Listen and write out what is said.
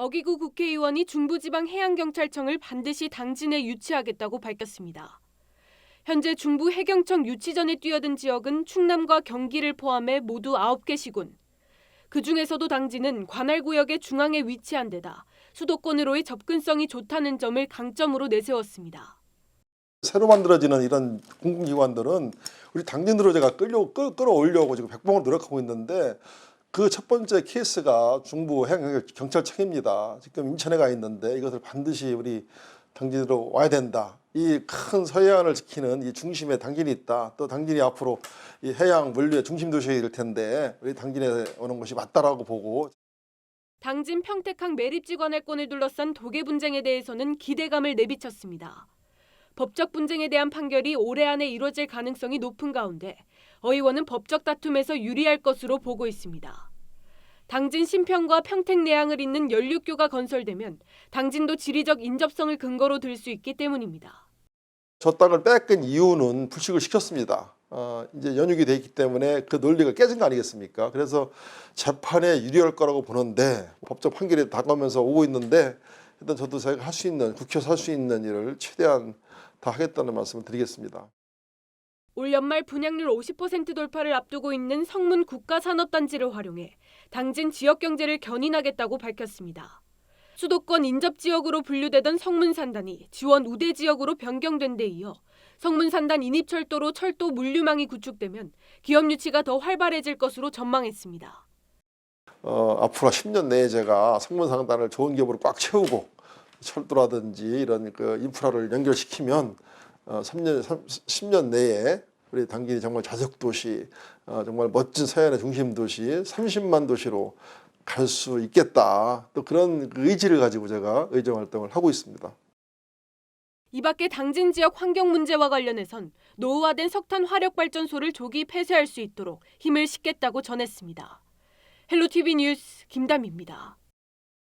어기구 국회의원이 중부지방 해양경찰청을 반드시 당진에 유치하겠다고 밝혔습니다. 현재 중부 해경청 유치전에 뛰어든 지역은 충남과 경기를 포함해 모두 9개 시군. 그 중에서도 당진은 관할 구역의 중앙에 위치한 데다 수도권으로의 접근성이 좋다는 점을 강점으로 내세웠습니다. 새로 만들어지는 이런 공공기관들은 우리 당진으로 제가 끌려 끌, 끌어올려고 지금 백봉을 노력하고 있는데 그 첫 번째 케이스가 중부 경찰청입니다. 지금 인천에 가 있는데 이것을 반드시 우리 당진으로 와야 된다. 이 큰 서해안을 지키는 이 중심에 당진이 있다. 또 당진이 앞으로 이 해양 물류의 중심 도시가 될 텐데 우리 당진에 오는 것이 맞다라고 보고 당진 평택항 매립지 관할권을 둘러싼 도계 분쟁에 대해서는 기대감을 내비쳤습니다. 법적 분쟁에 대한 판결이 올해 안에 이뤄질 가능성이 높은 가운데 어 의원은 법적 다툼에서 유리할 것으로 보고 있습니다. 당진 신평과 평택 내항을 잇는 연륙교가 건설되면 당진도 지리적 인접성을 근거로 들 수 있기 때문입니다. 저 땅을 뺏긴 이유는 불식을 시켰습니다. 어, 이제 연육이 돼 있기 때문에 그 논리가 깨진 거 아니겠습니까? 그래서 재판에 유리할 거라고 보는데 법적 판결이 다가오면서 오고 있는데 일단 저도 제가 할 수 있는 국회에서 할 수 있는 일을 최대한 다 하겠다는 말씀을 드리겠습니다. 올 연말 분양률 50% 돌파를 앞두고 있는 성문 국가산업단지를 활용해 당진 지역 경제를 견인하겠다고 밝혔습니다. 수도권 인접 지역으로 분류되던 성문산단이 지원 우대 지역으로 변경된 데 이어 성문산단 인입철도로 철도 물류망이 구축되면 기업 유치가 더 활발해질 것으로 전망했습니다. 어, 앞으로 10년 내에 제가 성문상단을 좋은 기업으로 꽉 채우고 철도라든지 이런 그 인프라를 연결시키면 어, 3년, 3, 10년 내에 우리 당진이 정말 자석 도시, 어, 정말 멋진 서해안의 중심 도시, 30만 도시로 갈 수 있겠다. 또 그런 그 의지를 가지고 제가 의정 활동을 하고 있습니다. 이 밖에 당진 지역 환경 문제와 관련해선 노후화된 석탄 화력 발전소를 조기 폐쇄할 수 있도록 힘을 싣겠다고 전했습니다. 헬로티비 뉴스 김담입니다.